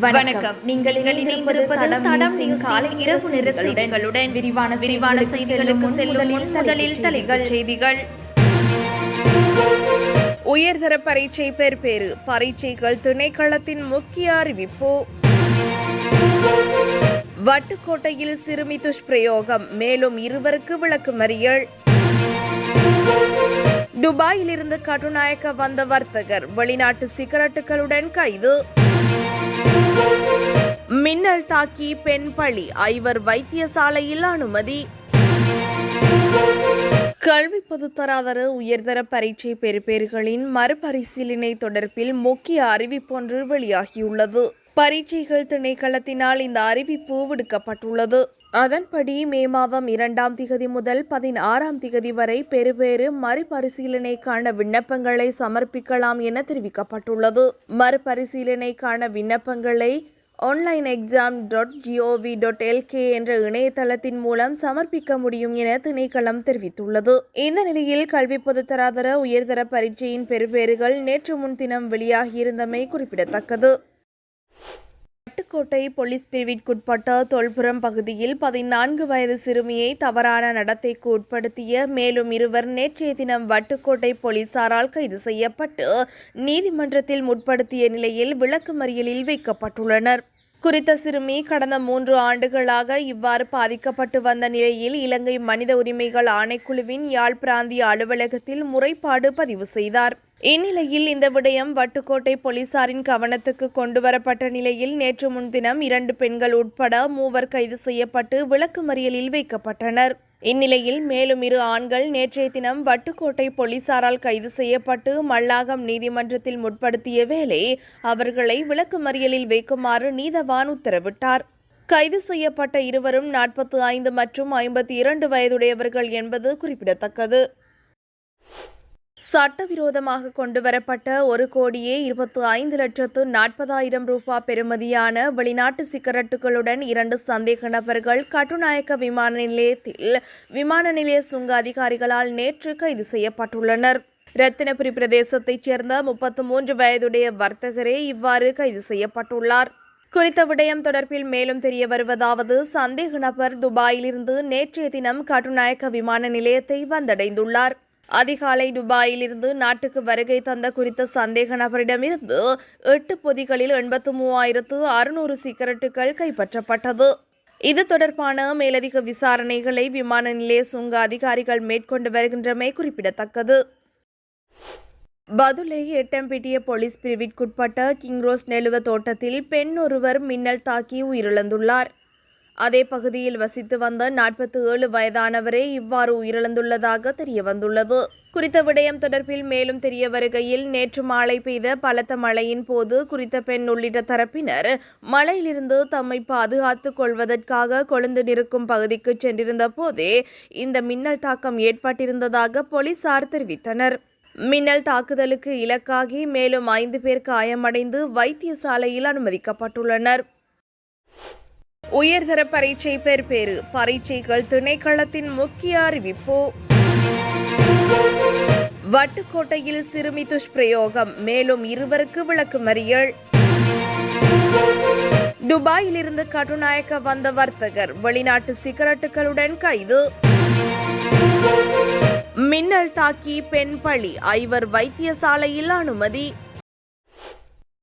வணக்கம். நீங்கள் காலை இரவு நிற செய்திகளுடன் விரிவான விரிவான செய்திகளுக்கு செல்லும் முதலில் தலைகள் செய்திகள். உயர்தர பரீட்சை பெறுபேறு பரீட்சைகள் திணைக்களத்தின் முக்கிய அறிவிப்பு. வட்டுக்கோட்டையில் சிறுமி துஷ்பிரயோகம். மேலும் இருவருக்கு விளக்குமறியல். துபாயிலிருந்து கட்டுநாயக்க வந்த வர்த்தகர். வெளிநாட்டு சிகரெட்டுகளுடன் கைது. மின்னல் தாக்கி பெண் பழி ஐவர் வைத்தியசாலையில் அனுமதி. கல்வி பொதுத்தராதர உயர்தர பரீட்சை பெறுபேறுகளின் மறுபரிசீலனை தொடர்பில் முக்கிய அறிவிப்பொன்று வெளியாகியுள்ளது. பரீட்சைகள் திணைக்களத்தினால் இந்த அறிவிப்பு விடுக்கப்பட்டுள்ளது. அதன்படி மே மாதம் இரண்டாம் திகதி முதல் பதினாறாம் திகதி வரை பெறுபேறு மறுபரிசீலனைக்கான விண்ணப்பங்களை சமர்ப்பிக்கலாம் என தெரிவிக்கப்பட்டுள்ளது. மறுபரிசீலனைக்கான விண்ணப்பங்களை online exam dot GOV dot LK என்ற இணையதளத்தின் மூலம் சமர்ப்பிக்க முடியும் என திணைக்களம் தெரிவித்துள்ளது. இந்த நிலையில் கல்வி பொதுத்தராதர உயர்தர பரீட்சையின் பெறுபேறுகள் நேற்று முன்தினம் வெளியாகியிருந்தமை குறிப்பிடத்தக்கது. பட்டுக்கோட்டை போலீஸ் பிரிவிற்குட்பட்ட தொல்புரம் பகுதியில் பதினான்கு வயது சிறுமியை தவறான நடத்தைக்கு உட்படுத்திய மேலும் இருவர் நேற்றைய தினம் வட்டுக்கோட்டை போலீசாரால் கைது செய்யப்பட்டு நீதிமன்றத்தில் முற்படுத்திய நிலையில் விளக்குமறியலில் வைக்கப்பட்டுள்ளனர். குறித்த சிறுமி கடந்த மூன்று ஆண்டுகளாக இவ்வாறு பாதிக்கப்பட்டு வந்த நிலையில் இலங்கை மனித உரிமைகள் ஆணைக்குழுவின் யாழ் பிராந்திய அலுவலகத்தில் முறைப்பாடு பதிவு செய்தார். இந்நிலையில் இந்த விடயம் வட்டுக்கோட்டை போலீசாரின் கவனத்துக்கு கொண்டுவரப்பட்ட நிலையில் நேற்று முன்தினம் இரண்டு பெண்கள் உட்பட மூவர் கைது செய்யப்பட்டு விளக்குமறியலில் வைக்கப்பட்டனர். இந்நிலையில் மேலும் இரு ஆண்கள் நேற்றைய தினம் வட்டுக்கோட்டை போலீசாரால் கைது செய்யப்பட்டு மல்லாகம் நீதிமன்றத்தில் முற்படுத்திய வேளை அவர்களை விளக்குமறியலில் வைக்குமாறு நீதவான் உத்தரவிட்டார். கைது செய்யப்பட்ட இருவரும் நாற்பத்தி ஐந்து மற்றும் ஐம்பத்தி இரண்டு வயதுடையவர்கள் என்பது குறிப்பிடத்தக்கது. சட்டவிரோதமாக கொண்டுவரப்பட்ட ஒரு கோடியே இருபத்தி ஐந்து லட்சத்து நாற்பதாயிரம் ரூபாய் பெறுமதியான வெளிநாட்டு சிகரெட்டுகளுடன் இரண்டு சந்தேக நபர்கள் கட்டுநாயக்க விமான நிலையத்தில் விமான நிலைய சுங்க அதிகாரிகளால் நேற்று கைது செய்யப்பட்டுள்ளனர். ரத்தினபுரி பிரதேசத்தைச் சேர்ந்த முப்பத்து மூன்று வயதுடைய வர்த்தகரே இவ்வாறு கைது செய்யப்பட்டுள்ளார். குறித்த விடயம் தொடர்பில் மேலும் தெரிய வருவதாவது சந்தேக நபர் துபாயிலிருந்து நேற்றைய தினம் கட்டுநாயக்க விமான நிலையத்தை வந்தடைந்துள்ளார். அதிகாலை துபாயிலிருந்து நாட்டுக்கு வருகை தந்த குறித்த சந்தேக நபரிடமிருந்து எட்டு பொதிகளில் எண்பத்து மூவாயிரத்து அறுநூறு சிகரெட்டுகள் கைப்பற்றப்பட்டது. இது தொடர்பான மேலதிக விசாரணைகளை விமான நிலைய சுங்க அதிகாரிகள் மேற்கொண்டு வருகின்றமை குறிப்பிடத்தக்கது. பதுளை எட்டம்பிட்டிய போலீஸ் பிரிவிற்குட்பட்ட கிங்ரோஸ் நெலுவ தோட்டத்தில் பெண் ஒருவர் மின்னல் தாக்கி உயிரிழந்துள்ளார். அதே பகுதியில் வசித்து வந்த நாற்பத்தி ஏழு வயதானவரே இவ்வாறு உயிரிழந்துள்ளதாக தெரிய வந்துள்ளது குறித்த விடயம் தொடர்பில் மேலும் தெரிய வருகையில் நேற்று மாலை பெய்த பலத்த மழையின் போது குறித்த பெண் உள்ளிட்ட தரப்பினர் மழையிலிருந்து தம்மை பாதுகாத்துக் கொள்வதற்காக கொழுந்து நிற்கும் பகுதிக்கு சென்றிருந்த போதே இந்த மின்னல் தாக்கம் ஏற்பட்டிருந்ததாக போலீசார் தெரிவித்தனர். மின்னல் தாக்குதலுக்கு இலக்காகி மேலும் ஐந்து பேர் காயமடைந்து வைத்தியசாலையில் அனுமதிக்கப்பட்டுள்ளனர். உயர்தர பரீட்சை பெறுபேறு பரீட்சைகள் திணைக்களத்தின் முக்கிய அறிவிப்பு. வட்டுக்கோட்டையில் சிறுமி துஷ்பிரயோகம் மேலும் இருவருக்கு விளக்குமறியல். துபாயிலிருந்து கட்டுநாயக்க வந்த வர்த்தகர் வெளிநாட்டு சிகரெட்டுகளுடன் கைது. மின்னல் தாக்கி பெண் பழி ஐவர் வைத்தியசாலையில் அனுமதி.